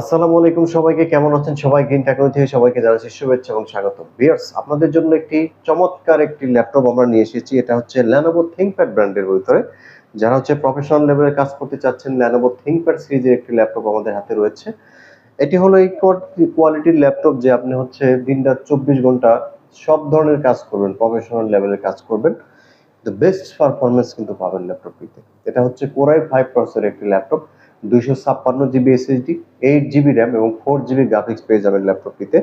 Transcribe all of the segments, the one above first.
আসসালামু আলাইকুম সবাইকে, কেমন আছেন সবাই? গ্রিন টেকনোলজি থেকে সবাইকে জানাচ্ছি শুভেচ্ছা এবং স্বাগত। বিয়ার্স আপনাদের জন্য একটি চমৎকার একটি ল্যাপটপ আমরা নিয়ে এসেছি। এটা হচ্ছে ল্যানোভো থিংকপ্যাড ব্র্যান্ডের ভিতরে। যারা হচ্ছে প্রফেশনাল লেভেলের কাজ করতে চাচ্ছেন ল্যানোভো থিংকপ্যাড সিরিজের একটি ল্যাপটপ আমাদের হাতে রয়েছে। এটি হলো এই কোয়ালিটির ল্যাপটপ যে আপনি হচ্ছে দিনটা চব্বিশ ঘণ্টা সব ধরনের কাজ করবেন প্রফেশনাল লেভেলের কাজ করবেন। দ্য বেস্ট পারফরমেন্স কিন্তু পাবেন ল্যাপটপটিতে। এটা হচ্ছে কোরাই ফাইভ প্রসেসর একটি ল্যাপটপ। দুইশো ছাপ্পান্ন GB SSD eight GB RAM এবং ফোর জিবি গ্রাফিক্স পেয়ে যাবেন ল্যাপটপটিতে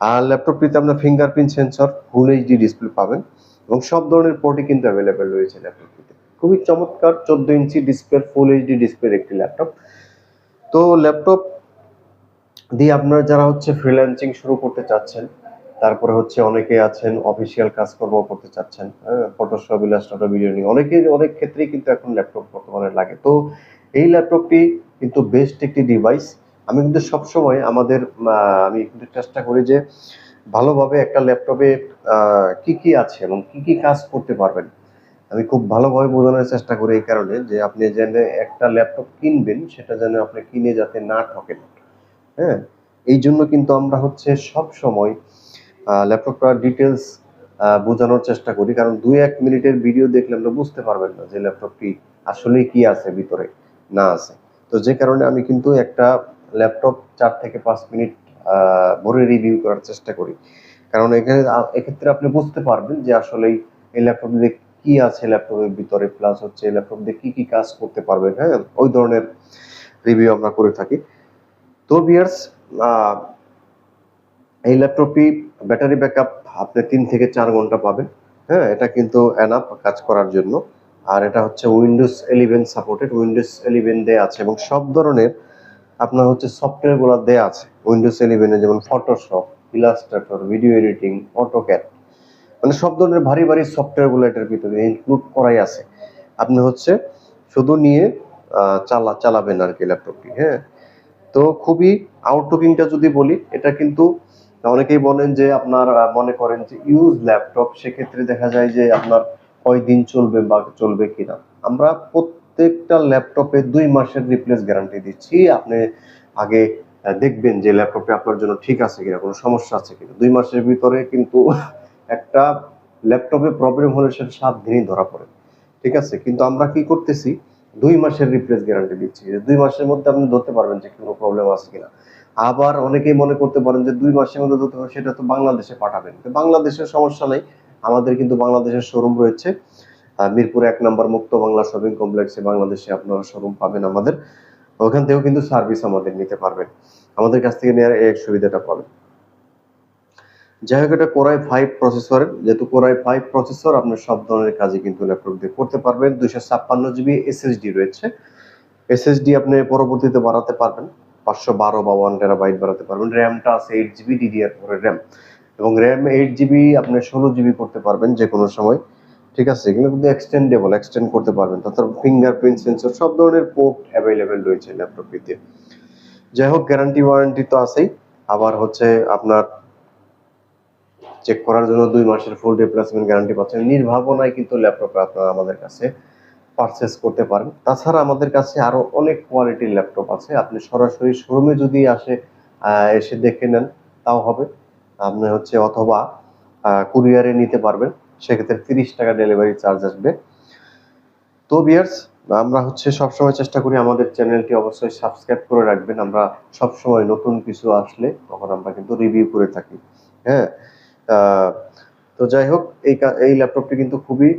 আর ল্যাপটপটিতে আপনার fingerprint sensor full HD display পাবেন এবং সব ধরনের পোর্টই কিন্তু অ্যাভেলেবেল রয়েছে ল্যাপটপটিতে খুবই চমৎকার চোদ্দ ইঞ্চি ডিসপ্লে ফুল এইচডি ডিসপ্লের একটি ল্যাপটপ তো ল্যাপটপ দিয়ে আপনারা যারা হচ্ছে ফ্রিল্যান্সিং শুরু করতে চাচ্ছেন, তারপরে হচ্ছে অনেকে আছেন অফিসিয়াল কাজকর্ম করতে চাচ্ছেন ফটোশপ ইলাস্ট্রেটর ভিডিও নিয়ে, অনেকে, অনেক ক্ষেত্রেই কিন্তু এখন ল্যাপটপ বর্তমানে লাগে। তো এই ল্যাপটপটি কিন্তু বেস্ট একটি ডিভাইস আমি কিন্তু সবসময় আমাদের আমি কিন্তু চেষ্টা করি যে ভালোভাবে একটা ল্যাপটপে কি কি আছে এবং কি কি কাজ করতে পারবেন। আমি খুব ভালোভাবে বোঝানোর চেষ্টা করি এই কারণে যে আপনি যেন একটা ল্যাপটপ কিনবেন, সেটা যেন আপনি কিনে যাতে না ঠকেন। হ্যাঁ? এই জন্য কিন্তু আমরা হচ্ছে সব সময় ল্যাপটপটার ডিটেলস বোঝানোর চেষ্টা করি। কারণ দুই এক মিনিটের ভিডিও দেখলে আমরা বুঝতে পারবেন না যে ল্যাপটপটি আসলে কি আছে ভিতরে। না আছে। তো যে কারণে আমি কিন্তু একটা ল্যাপটপ চার থেকে পাঁচ মিনিট ভরে রিভিউ করার চেষ্টা করি। কারণ এখানে, এক্ষেত্রে আপনি বুঝতে পারবেন যে আসলে এই ল্যাপটপ দিয়ে কি আছে ল্যাপটপের ভিতরে প্লাস হচ্ছে ল্যাপটপ দিয়ে কি কি কাজ করতে পারবেন হ্যাঁ? ওই ধরনের রিভিউ আমরা করে থাকি। তো বিয়ার্স এই ল্যাপটপটি ব্যাটারি ব্যাকআপ আপনি তিন থেকে চার ঘণ্টা পাবেন হ্যাঁ? এটা কিন্তু এনাফ কাজ করার জন্য। আর এটা হচ্ছে Windows eleven supported Windows eleven দেয়া আছে এবং সব ধরনের আপনার হচ্ছে সফটওয়্যারগুলো দেয়া আছে। উইন্ডোজ ইলেভেনে যেমন Photoshop Illustrator video editing AutoCAD মানে সব ধরনের ভারী ভারী সফটওয়্যারগুলো এটার ভিতরে ইনক্লুড করাই আছে। আপনি হচ্ছে শুধু নিয়ে চালা চালাবেন আর কি ল্যাপটপটি হ্যাঁ? তো খুবই আউটলুকিংটা যদি বলি, এটা কিন্তু অনেকেই বলেন যে আপনার মনে করেন যে ইউজ ল্যাপটপ সেক্ষেত্রে দেখা যায় যে আপনার কয়দিন চলবে বা চলবে কিনা। আমরা প্রত্যেকটা ল্যাপটপে দুই মাসের রিপ্লেস গ্যারান্টি দিচ্ছি। আপনি আগে দেখবেন যে ল্যাপটপে আপনার জন্য ঠিক আছে কিনা, কোনো সমস্যা আছে কিনা। দুই মাসের ভিতরে কিন্তু একটা ল্যাপটপে প্রবলেম হলে সেটা সাত দিনই ধরা পড়ে। ঠিক আছে? কিন্তু আমরা কি করতেছি? দুই মাসের রিপ্লেস গ্যারান্টি দিচ্ছি। যে দুই মাসের মধ্যে আপনি ধরতে পারবেন যে কোনো প্রবলেম আছে কিনা। আবার অনেকেই মনে করতে পারেন যে দুই মাসের মধ্যে ধরতে পারবেন, সেটা তো বাংলাদেশে পাঠাবেন। বাংলাদেশের সমস্যা নেই। আমাদের কিন্তু বাংলাদেশের শোরুম রয়েছে। মিরপুর এক নম্বর মুক্ত বাংলা শপিং কমপ্লেক্সে বাংলাদেশে আপনারা শোরুম পাবেন আমাদের। ওখান থেকেও কিন্তু সার্ভিস আমাদের নিতে পারবেন। আমাদের কাছ থেকে নেওয়ার এই সুবিধাটা পাবেন। যাই হোক, এটা কোরাই ফাইভ প্রসেসরের যেহেতু কোরাই ফাইভ প্রসেসর আপনার সব ধরনের কাজই কিন্তু ল্যাপটপ দিয়ে করতে পারবেন। দুইশো ছাপ্পান্ন জিবি এসএসডি রয়েছে। এসএসডি আপনি পরবর্তীতে বাড়াতে পারবেন। পাঁচশো বারো বা ওয়ান টেরাবাইট বাড়াতে পারবেন। র্যামটা আছে এইট জিবি ডিডিআর ফোরের র্যাম এবং র্যাম এইট জিবি আপনি ষোলো জিবি করতে পারবেন যে কোনো সময়। ঠিক আছে? এগুলো কিন্তু এক্সটেন্ডেবল এক্সটেন্ড করতে পারবেন। তাছাড়া ফিঙ্গারপ্রিন্ট সেন্সর সব ধরনের পোর্ট অ্যাভেলেবেল রয়েছে ল্যাপটপটিতে যাই হোক গ্যারান্টি ওয়ারেন্টি তো আছেই। আবার হচ্ছে আপনার চেক করার জন্য দুই মাসের ফুল রিপ্লেসমেন্ট গ্যারান্টি পাচ্ছেন। নির্ভাবনায় কিন্তু ল্যাপটপ আপনারা আমাদের কাছে পারচেস করতে পারেন। তাছাড়া আমাদের কাছে আরও অনেক কোয়ালিটির ল্যাপটপ আছে। আপনি সরাসরি শোরুমে যদি আসে এসে দেখে নেন, তাও হবে। আপনি হচ্ছে অথবা কুরিয়ারে নিতে পারবেন। সেক্ষেত্রে তিরিশ টাকা ডেলিভারি চার্জ আসবে। তো বিয়ার্স আমরা হচ্ছে সবসময় চেষ্টা করি আমাদের চ্যানেলটি অবশ্যই সাবস্ক্রাইব করে রাখবেন। আমরা সবসময় নতুন কিছু আসলে তখন আমরা কিন্তু রিভিউ করে থাকি। হ্যাঁ? তো যাই হোক, এই এই ল্যাপটপটি কিন্তু খুবই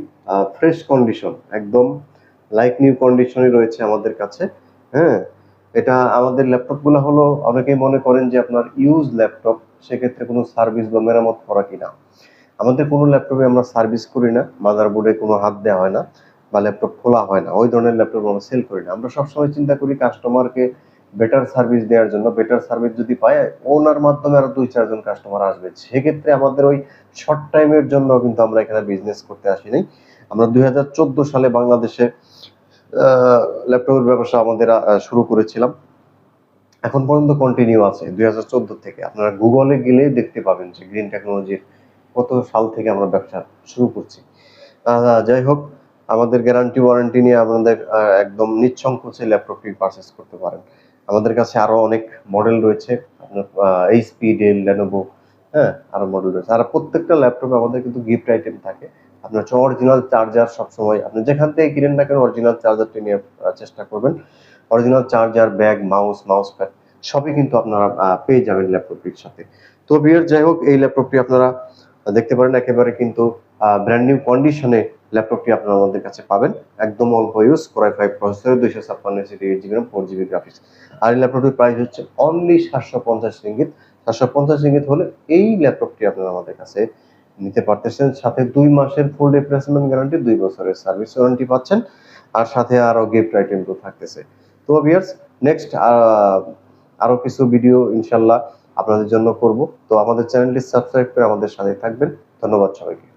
ফ্রেশ কন্ডিশন একদম লাইক নিউ কন্ডিশনে রয়েছে আমাদের কাছে। হ্যাঁ? এটা আমাদের ল্যাপটপগুলো হলো, অনেকেই মনে করেন যে আপনার ইউজ ল্যাপটপ সেক্ষেত্রে কোনো সার্ভিস বা মেরামত করা কিনা। আমাদের কোনো ল্যাপটপে আমরা সার্ভিস করি না মাদারবোর্ডে কোনো হাত দেওয়া হয় না, বা ল্যাপটপ খোলা হয় না, ওই ধরনের ল্যাপটপ আমরা সেল করি না। আমরা সবসময় চিন্তা করি কাস্টমারকে বেটার সার্ভিস দেওয়ার জন্য বেটার সার্ভিস যদি পায়, ওনার মাধ্যমে আরও দুই, চারজন কাস্টমার আসবে। সেক্ষেত্রে আমাদের ওই শর্ট টাইমের জন্য কিন্তু আমরা এখানে বিজনেস করতে আসি নাই। আমরা দুই হাজার চোদ্দ সালে বাংলাদেশে ল্যাপটপের ব্যবসা আমাদের শুরু করেছিলাম। এখন পর্যন্ত কন্টিনিউ আছে, দুই থেকে। আপনারা গুগলে গেলে দেখতে পাবেন যে গ্রিন টেকনোলজির কত সাল থেকে আমরা ব্যবসা শুরু করছি। যাই হোক, আমাদের গ্যারান্টি ওয়ারেন্টি নিয়ে আপনাদের একদম নিঃসংকোচে ল্যাপটপটি পারচেস করতে পারেন। আমাদের কাছে আরও অনেক মডেল রয়েছে। আপনার এইচপি ডেল লেনোভো হ্যাঁ আরও মডেল রয়েছে। আর প্রত্যেকটা ল্যাপটপে আমাদের কিন্তু গিফট আইটেম থাকে। আপনার অরিজিনাল চার্জার সবসময়, আপনি যেখান থেকে কিনেন না কেন অরিজিনাল চার্জারটি নিয়ে চেষ্টা করবেন। Original charger bag mouse mouse pad সবই কিন্তু আপনারা পেয়ে যাবেন ল্যাপটপটির সাথে। তো বিয়ার যাই হোক, এই ল্যাপটপটি আপনারা দেখতে পারেন, একেবারে কিন্তু ব্র্যান্ড নিউ কন্ডিশনে ল্যাপটপটি আপনারা আমাদের কাছে পাবেন। একদম অল্প ইউজ কোরাই ফাইভ প্রসেসর দুইশো ছাপ্পান্ন city eight GB four GB graphics আর এই ল্যাপটপটির প্রাইস হচ্ছে অনলি সাতশো পঞ্চাশ রিঙ্গিত সাতশো পঞ্চাশ রিঙ্গিত হলে এই ল্যাপটপটি আপনারা আমাদের কাছে নিতে পারতেছেন। সাথে দুই মাসের ফুল রিপ্লেসমেন্ট গ্যারান্টি দুই বছরের সার্ভিস ওয়ারেন্টি পাচ্ছেন। আর সাথে আরও গিফট আইটেম তো থাকতেছে। তো বিয়ার্স নেক্সট আরও কিছু ভিডিও ইনশাল্লাহ আপনাদের জন্য করব। তো আমাদের চ্যানেলটি সাবস্ক্রাইব করে আমাদের সাথে থাকবেন। ধন্যবাদ সবাইকে।